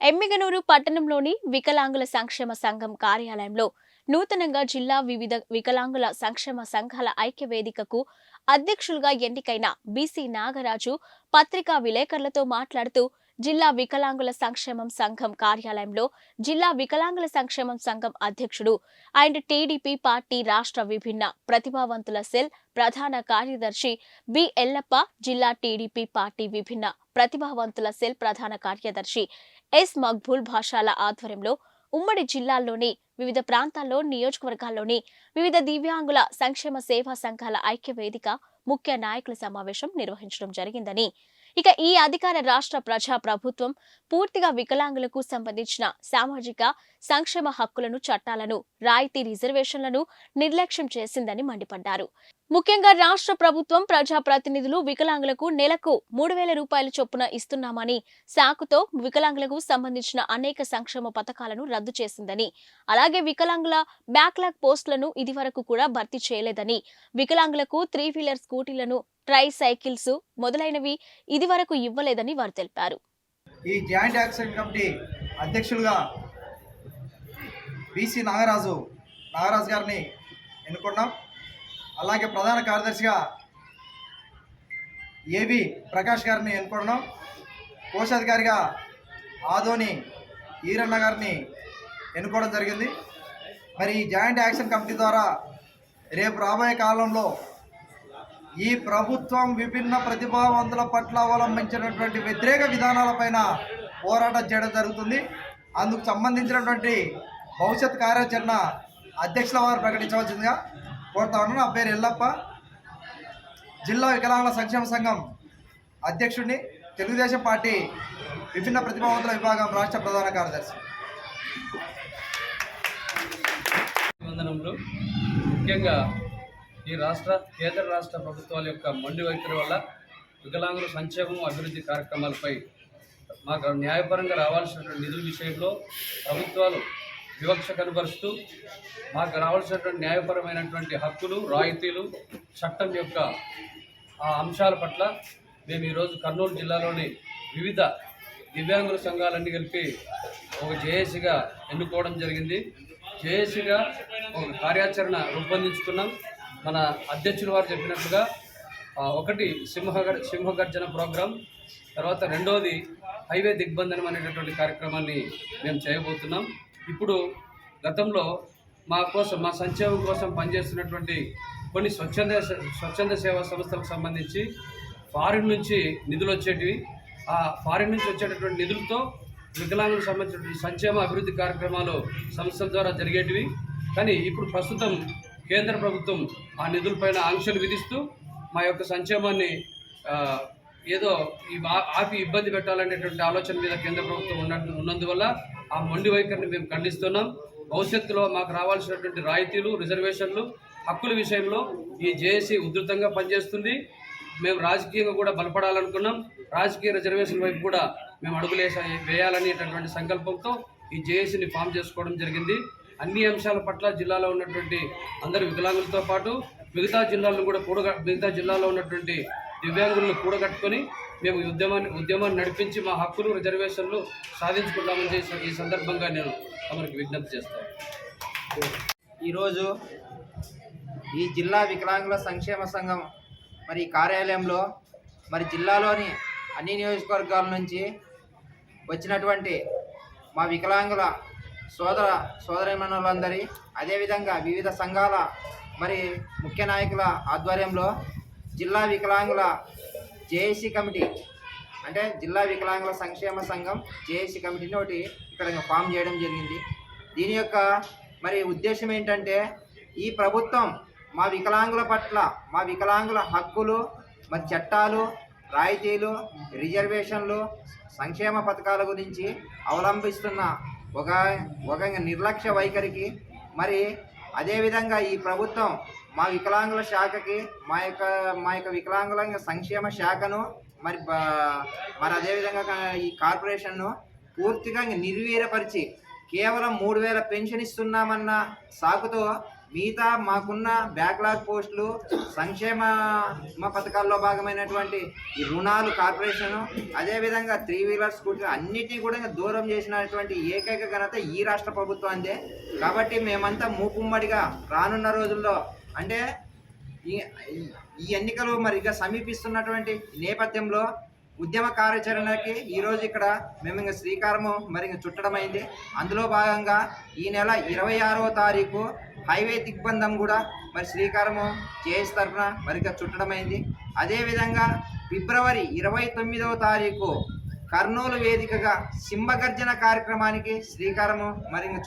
ఎమ్మిగనూరు పట్టణంలోని వికలాంగుల సంక్షేమ సంఘం కార్యాలయంలో నూతనంగా జిల్లా వివిధ వికలాంగుల సంక్షేమ సంఘాల ఐక్య వేదికకు అధ్యక్షులుగా ఎన్నికైన బీసీ నాగరాజు పత్రికా విలేకరులతో మాట్లాడుతూ జిల్లా వికలాంగుల సంక్షేమం సంఘం కార్యాలయంలో జిల్లా వికలాంగుల సంక్షేమం సంఘం అధ్యక్షుడు అండ్ టీడీపీ పార్టీ రాష్ట్ర విభిన్న ప్రతిభావంతుల సెల్ ప్రధాన కార్యదర్శి బి ఎల్లప్ప జిల్లా టీడీపీ పార్టీ విభిన్న ప్రతిభావంతుల సెల్ ప్రధాన కార్యదర్శి ఎస్ మక్బూల్ భాషాల ఆధ్వర్యంలో ఉమ్మడి జిల్లాల్లోని వివిధ ప్రాంతాల్లో నియోజకవర్గాల్లోని వివిధ దివ్యాంగుల సంక్షేమ సేవా సంఘాల ఐక్య వేదిక ముఖ్య నాయకుల సమావేశం నిర్వహించడం జరిగిందని ఇక ఈ అధికార రాష్ట్ర ప్రజా ప్రభుత్వం పూర్తిగా వికలాంగులకు సంబంధించిన సామాజిక సంక్షేమ హక్కులను చట్టాలను రాయితీ రిజర్వేషన్లను నిర్లక్ష్యం చేసిందని మండిపడ్డారు. ముఖ్యంగా రాష్ట్ర ప్రభుత్వం ప్రజా ప్రతినిధులు వికలాంగులకు నెలకు మూడు వేల రూపాయల చొప్పున ఇస్తున్నామని సాకుతో వికలాంగులకు సంబంధించిన అనేక సంక్షేమ పథకాలను రద్దు చేసిందని అలాగే వికలాంగుల బ్యాక్లాగ్ పోస్టులను ఇదివరకు కూడా భర్తీ చేయలేదని వికలాంగులకు త్రీ వీలర్ స్కూటీలను ట్రై సైకిల్స్ మొదలైనవి ఇదివరకు ఇవ్వలేదని వారు తెలిపారు. ఈ జాయింట్ యాక్షన్ కమిటీ అధ్యక్షులుగా బీసీ నాగరాజు నాగరాజు గారిని ఎన్నుకున్నాం. అలాగే ప్రధాన కార్యదర్శిగా ఏవి ప్రకాష్ గారిని ఎన్నుకున్నాం. కోశాధికారిగా ఆదోని ఈరన్న గారిని ఎన్నుకోవడం జరిగింది. మరి ఈ జాయింట్ యాక్షన్ కమిటీ ద్వారా రేపు రాబోయే కాలంలో ఈ ప్రభుత్వం విభిన్న ప్రతిభావంతుల పట్ల అవలంబించినటువంటి వ్యతిరేక విధానాలపైన పోరాటం చేయడం జరుగుతుంది. అందుకు సంబంధించినటువంటి భవిష్యత్ కార్యాచరణ అధ్యక్షుల వారు ప్రకటించవలసిందిగా కోరుతా ఉన్నాను. నా పేరు ఎల్లప్ప. జిల్లా వికలాంగుల సంక్షేమ సంఘం అధ్యక్షుడిని తెలుగుదేశం పార్టీ విభిన్న ప్రతిభావంతుల విభాగం రాష్ట్ర ప్రధాన కార్యదర్శి. ముఖ్యంగా ఈ రాష్ట్ర కేంద్ర రాష్ట్ర ప్రభుత్వాల యొక్క మొండి వైఖరి వల్ల వికలాంగుల సంక్షేమం అభివృద్ధి కార్యక్రమాలపై మాకు న్యాయపరంగా రావాల్సినటువంటి నిధుల విషయంలో ప్రభుత్వాలు వివక్ష కనబరుస్తూ మాకు రావాల్సినటువంటి న్యాయపరమైనటువంటి హక్కులు రాయితీలు చట్టం యొక్క ఆ అంశాల పట్ల మేము ఈరోజు కర్నూలు జిల్లాలోని వివిధ దివ్యాంగుల సంఘాలన్నీ కలిపి ఒక జేఏసీగా ఎన్నుకోవడం జరిగింది. జేఏసీగా ఒక కార్యాచరణ రూపొందించుకున్నాం. మన అధ్యక్షులు వారు చెప్పినట్లుగా ఒకటి సింహగర్ సింహగర్జన ప్రోగ్రాం తర్వాత రెండవది హైవే దిగ్బంధనం అనేటటువంటి కార్యక్రమాన్ని మేము చేయబోతున్నాం. ఇప్పుడు గతంలో మా కోసం మా సంక్షేమం కోసం పనిచేస్తున్నటువంటి కొన్ని స్వచ్ఛంద స్వచ్ఛంద సేవా సంస్థలకు సంబంధించి ఫారిన్ నుంచి నిధులు వచ్చేటివి. ఆ ఫారిన్ నుంచి వచ్చేటటువంటి నిధులతో వికలాంగులకు సంబంధించినటువంటి సంక్షేమ అభివృద్ధి కార్యక్రమాలు సంస్థల ద్వారా జరిగేటివి. కానీ ఇప్పుడు ప్రస్తుతం కేంద్ర ప్రభుత్వం ఆ నిధులపైన ఆంక్షలు విధిస్తూ మా యొక్క సంక్షేమాన్ని ఏదో ఈ ఆపి ఇబ్బంది పెట్టాలనేటువంటి ఆలోచన మీద కేంద్ర ప్రభుత్వం ఉన్న ఉన్నందువల్ల ఆ మొండి వైఖరిని మేము ఖండిస్తున్నాం. భవిష్యత్తులో మాకు రావాల్సినటువంటి రాయితీలు రిజర్వేషన్లు హక్కుల విషయంలో ఈ జేఏసీ ఉధృతంగా పనిచేస్తుంది. మేము రాజకీయంగా కూడా బలపడాలనుకున్నాం. రాజకీయ రిజర్వేషన్ వైపు కూడా మేము అడుగులు వేయాలనేటటువంటి సంకల్పంతో ఈ జేఏసీని ఫామ్ చేసుకోవడం జరిగింది. అన్ని అంశాల పట్ల జిల్లాలో ఉన్నటువంటి అందరి వికలాంగులతో పాటు మిగతా జిల్లాలను కూడా కూడగ మిగతా జిల్లాలో ఉన్నటువంటి దివ్యాంగులను కూడగట్టుకొని మేము ఉద్యమాన్ని ఉద్యమాన్ని నడిపించి మా హక్కులు రిజర్వేషన్లు సాధించుకుంటామని చేసి ఈ సందర్భంగా నేను తమరికి విజ్ఞప్తి చేస్తాను. ఈరోజు ఈ జిల్లా వికలాంగుల సంక్షేమ సంఘం మరి కార్యాలయంలో మరి జిల్లాలోని అన్ని నియోజకవర్గాల నుంచి వచ్చినటువంటి మా వికలాంగుల సోదర సోదరిమణులందరి అదేవిధంగా వివిధ సంఘాల మరి ముఖ్య నాయకుల ఆధ్వర్యంలో జిల్లా వికలాంగుల జేఏసీ కమిటీ అంటే జిల్లా వికలాంగుల సంక్షేమ సంఘం జేఏసీ కమిటీని ఒకటి ఇక్కడ ఫామ్ చేయడం జరిగింది. దీని యొక్క మరి ఉద్దేశం ఏంటంటే ఈ ప్రభుత్వం మా వికలాంగుల పట్ల మా వికలాంగుల హక్కులు మరి చట్టాలు రాయితీలు రిజర్వేషన్లు సంక్షేమ పథకాల గురించి అవలంబిస్తున్న ఒక ఒక నిర్లక్ష్య వైఖరికి. మరి అదేవిధంగా ఈ ప్రభుత్వం మా వికలాంగుల శాఖకి మా యొక్క మా యొక్క వికలాంగుల సంక్షేమ శాఖను మరి మరి అదేవిధంగా ఈ కార్పొరేషన్ను పూర్తిగా ఇంక నిర్వీరపరిచి కేవలం మూడు వేల పెన్షన్ ఇస్తున్నామన్న సాకుతో మిగతా మాకున్న బ్యాక్లాగ్ పోస్టులు సంక్షేమ పథకాల్లో భాగమైనటువంటి ఈ రుణాలు కార్పొరేషన్ అదేవిధంగా త్రీ వీలర్ స్కూటర్ అన్నిటినీ కూడా ఇంకా దూరం చేసినటువంటి ఏకైక ఘనత ఈ రాష్ట్ర ప్రభుత్వాందే కాబట్టి మేమంతా మూకుమ్మడిగా రానున్న రోజుల్లో అంటే ఈ ఈ- ఎన్నికలు మరిగా సమీపిస్తున్నటువంటి నేపథ్యంలో ఉద్యమ కార్యాచరణకి ఈరోజు ఇక్కడ మేము ఇంకా శ్రీకారము మరి ఇంకా అందులో భాగంగా ఈ నెల ఇరవై ఆరవ తారీఖు హైవే దిగ్బంధం కూడా మరి శ్రీకారము చేసి తరఫున మరిగా చుట్టడమైంది అదేవిధంగా ఫిబ్రవరి ఇరవై తొమ్మిదవ తారీఖు కర్నూలు వేదికగా సింహగర్జన కార్యక్రమానికి శ్రీకారము మరి ఇంకా